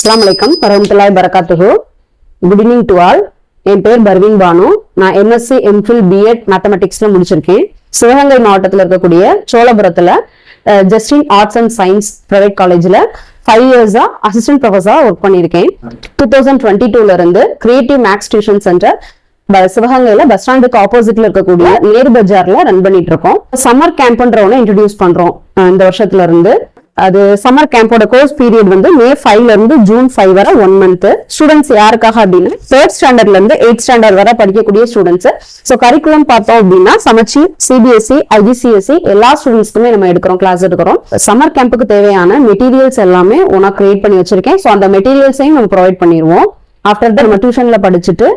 அஸ்லாம் வலைக்கம் பரமத்துலாய் பரகாத்துகு குட் ஈவினிங் டு ஆல் என் பேர் பர்வீன் பானு. நான் எம்எஸ்சி எம்ஃபில் பிஎட் மேத்தமெட்டிக்ஸ்ல முடிச்சிருக்கேன். சிவகங்கை மாவட்டத்தில் இருக்கக்கூடிய சோழபுரத்துல Justin arts and science private காலேஜ்ல ஃபைவ் இயர்ஸா அசிஸ்டன்ட் ப்ரொஃபஸரா ஒர்க் பண்ணியிருக்கேன். டூ தௌசண்ட் டுவெண்ட்டி டூல இருந்து கிரியேட்டிவ் மேக்ஸ் டியூஷன் சென்டர் சிவகங்கையில பஸ் ஸ்டாண்டுக்கு ஆப்போசிட்ல இருக்கக்கூடிய நேரு பஜார்ல ரன் பண்ணிட்டு இருக்கோம். சம்மர் கேம்ப்ன்ற ஒன்று இன்ட்ரடியூஸ் பண்றோம் இந்த வருஷத்துல இருந்து. அது சம்மர் கேம்போட கோர்ஸ் பீரியட் வந்து மே ஃபைவ்ல இருந்து ஜூன் ஃபைவ் வரை ஒன் மந்த் ஸ்டூடெண்ட்ஸ் யாருக்காக அப்படின்னா தேர்ட் ஸ்டாண்டர்ட்ல இருந்து எயிட் ஸ்டாண்டர்ட் வரை படிக்கக்கூடிய ஸ்டூடெண்ட்ஸ் ஸோ கரிக்குலம் பார்த்தோம் அப்படின்னா சமச்சீர் சிபிஎஸ்சி ஐஜிசிஎஸ்சி எல்லா ஸ்டூடெண்ட்ஸ்க்குமே நம்ம எடுக்கிறோம் கிளாஸ் எடுக்கிறோம். சம்மர் கேம்புக்கு தேவையான மெட்டீரியல்ஸ் எல்லாமே ஒன்னா கிரியேட் பண்ணி வச்சிருக்கேன். ஸோ அந்த மெட்டீரியல்ஸையும் நம்ம ப்ரொவைட் பண்ணிடுவோம். ஆஃப்டர் த நம்ம டியூஷன்ல படிச்சுட்டு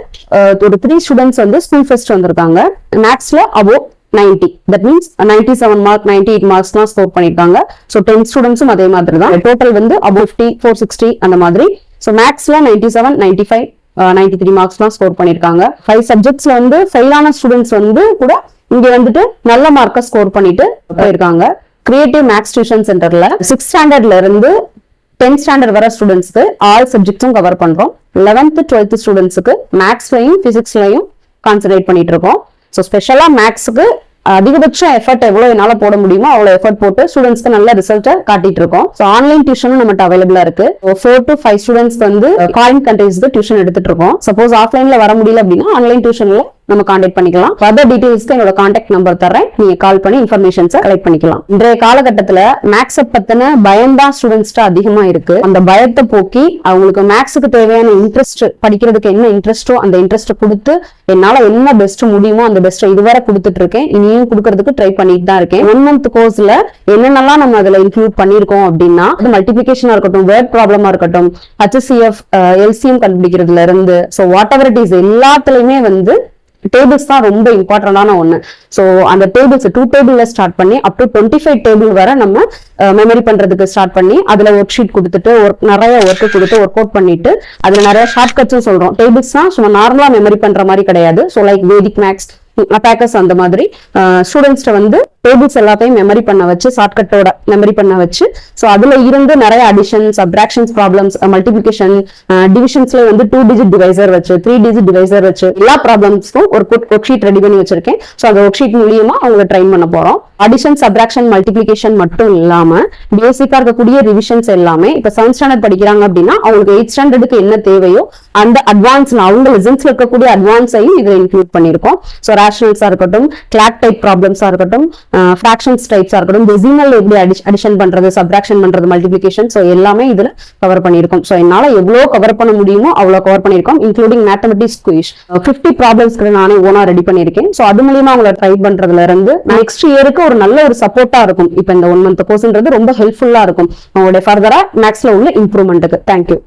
ஒரு த்ரீ ஸ்டூடெண்ட்ஸ் வந்து ஸ்கூல் ஃபெஸ்ட் வந்திருக்காங்க. மேக்ஸ்ல above 90 that means 97 seven mark ninety eight மார்க்ஸ்லாம் score பண்ணிருக்காங்க. ஸோ டென்த் ஸ்டூடெண்ட்ஸும் அதே மாதிரி தான் டோட்டல் வந்து அபவ் ஃபிஃப்டி ஃபோர் சிக்ஸ்டி அந்த மாதிரி. ஸோ மேக்ஸ்ல ninety seven ninety five ninety three மார்க்ஸ்லாம் score பண்ணிருக்காங்க. ஃபைவ் சப்ஜெக்ட்ஸ்ல வந்து ஃபெயிலான ஸ்டூடெண்ட்ஸ் வந்து கூட இங்க வந்துட்டு நல்ல மார்க்கை ஸ்கோர் பண்ணிட்டு போயிருக்காங்க. கிரியேட்டிவ் மேக்ஸ் டியூஷன் சென்டர்ல சிக்ஸ் ஸ்டாண்டர்ட்ல இருந்து டென்த் ஸ்டாண்டர்ட் வர ஸ்டூடெண்ட்ஸ்க்கு ஆல் சப்ஜெக்ட்ஸும் கவர் பண்றோம். லெவன்த் டுவெல்த் ஸ்டூடெண்ட்ஸுக்கு மேக்ஸ்லயும் பிசிக்ஸ்லயும் கான்சென்ட்ரேட் பண்ணிட்டு இருக்கோம். ஸோ ஸ்பெஷலாக மேக்ஸுக்கு அதிகபட்ச எஃபர்ட் எவ்வளோ என்னால போட முடியுமோ அவ்வளவு எஃபர்ட் போட்டு ஸ்டூடெண்ட்ஸ்க்கு நல்ல ரிசல்ட்டை காட்டிட்டு இருக்கோம். ஸோ ஆன்லைன் டியூஷனும் நம்மகிட்ட அவைலபிளா இருக்கு. ஃபோர் டு ஃபைவ் ஸ்டூடெண்ட்ஸ் வந்து ஃபாரின் கண்ட்ரீஸ்க்கு டியூஷன் எடுத்துட்டு இருக்கோம். சப்போஸ் ஆஃப்லைன்ல வர முடியல அப்படின்னா ஆன்லைன் டியூஷனில் நம்ம காண்டாக்ட் பண்ணிக்கலாம். ஃபர்தர் டீடைல்ஸ்க்கு என்னோட காண்டாக்ட் நம்பர் தரேன் நீங்க கால் பண்ணி இன்ஃபர்மேஷன்ஸை கலெக்ட் பண்ணிக்கலாம். இன்றைய காலகட்டத்துல மேக்ஸை பத்தின பயம் தான் ஸ்டூடெண்ட்ஸ்ட அதிகமா இருக்கு. அந்த பயத்தை போக்கி அவங்களுக்கு மேக்ஸுக்கு தேவையான இன்ட்ரெஸ்ட் படிக்கிறதுக்கு என்ன இன்ட்ரெஸ்ட்டோ அந்த இன்ட்ரெஸ்ட்டை கொடுத்து என்னால என்ன பெஸ்ட் முடியுமோ அந்த பெஸ்ட்டை இதுவரை கொடுத்துட்டு இருக்கேன். இனியும் கொடுக்கறதுக்கு ட்ரை பண்ணிட்டு தான் இருக்கேன். ஒன் மந்த் கோர்ஸ்ல என்னென்னலாம் நம்ம அதுல இன்க்ளூட் பண்ணிருக்கோம் அப்படின்னா மல்டிபிகேஷனா இருக்கட்டும் வேர்ட் ப்ராப்ளமா இருக்கட்டும் ஹெச்சிஎஃப் எல்சிஎம் கண்டுபிடிக்கிறதுல இருந்து so whatever it is எல்லாத்துலயுமே வந்து டேபிள்ஸ் தான் ரொம்ப இம்பார்ட்டண்டான ஒன்று ஸோ அந்த டேபிள்ஸ் டூ டேபிள்ல ஸ்டார்ட் பண்ணி up to twenty five table வரை நம்ம மெமரி பண்ணுறதுக்கு ஸ்டார்ட் பண்ணி அதில் ஒர்க் ஷீட் கொடுத்துட்டு ஒர்க் நிறைய ஒர்க்கு கொடுத்து ஒர்க் அவுட் பண்ணிட்டு அதில் நிறைய ஷார்ட் கட்ஸும் சொல்கிறோம் டேபிள்ஸ் தான் சும்மா நார்மலாக மெமரி பண்ணுற மாதிரி கிடையாது. So like Vedic maths attackers அந்த மாதிரி ஸ்டூடெண்ட்ஸ்ட வந்து டேபிள்ஸ் எல்லாத்தையும் மெமரி பண்ண வச்சு ஷார்ட்கட்டோட மெமரி பண்ண வச்சு. ஸோ அதுல இருந்து நிறைய அடிஷன் சப்ராக்ஷன்ஸ் ப்ராப்ளம்ஸ் மல்டிபிகேஷன் டிவிஷன்ஸ்ல வந்து டூ டிஜிட் டிவைசர் வச்சு த்ரீ டிஜிட் டிவைசர் வச்சு எல்லா ப்ராப்ளம்ஸ்க்கும் ஒரு ஒர்க் ஷீட் ரெடி பண்ணி வச்சிருக்கேன். ஸோ அந்த ஒர்க் ஷீட் மூலியமா அவங்க ட்ரைன் பண்ண போறோம். அடிஷன் சப்ராக்ஷன் மல்டிபிளிகேஷன் மட்டும் இல்லாம பேசிக்கா இருக்கக்கூடிய ரிவிஷன்ஸ் எல்லாமே இப்ப செவன்த் ஸ்டாண்டர்ட் படிக்கிறாங்க அப்படின்னா அவங்களுக்கு எயிட் ஸ்டாண்டர்டுக்கு என்ன தேவையோ அந்த அட்வான்ஸ் அவங்க லெசன்ஸ்ல இருக்கக்கூடிய அட்வான்ஸையும் இதுல இன்க்ளூட் பண்ணிருக்கோம் ஸோ ரேஷனல்ஸா இருக்கட்டும் கிளாக் டைப் ப்ராப்ளம்ஸா இருக்கட்டும் ஃப்ராக்ஷன்ஸ் டைப்ஸாக இருக்கட்டும் டெசிமல் எப்படி அடி அடிஷன் பண்றது சப்ராக்ஷன் பண்றது மல்டிபிளிகேஷன் ஸோ எல்லாமே இதுல கவர் பண்ணியிருக்கோம். ஸோ என்னால் எவ்வளோ கவர் பண்ண முடியுமோ அவ்வளோ கவர் பண்ணியிருக்கோம் இன்க்ளூடிங் மேத்தமெட்டிக்ஸ் குயிஷ் ஃபிஃப்டி ப்ராப்ளம்ஸ்க்கு நானே ஓனாக ரெடி பண்ணியிருக்கேன். ஸோ அது மூலியமாக அவங்கள ட்ரை பண்றதுல இருந்து நெக்ஸ்ட் இயருக்கு ஒரு நல்ல ஒரு சப்போர்ட்டாக இருக்கும். இப்போ இந்த ஒன் மந்த் கோர்ஸ்ன்றது ரொம்ப ஹெல்ப்ஃபுல்லாக இருக்கும். அவங்களுடைய ஃபர்தராக மேக்ஸில் உள்ள இம்ப்ரூவ்மெண்ட்டுக்கு தேங்க்யூ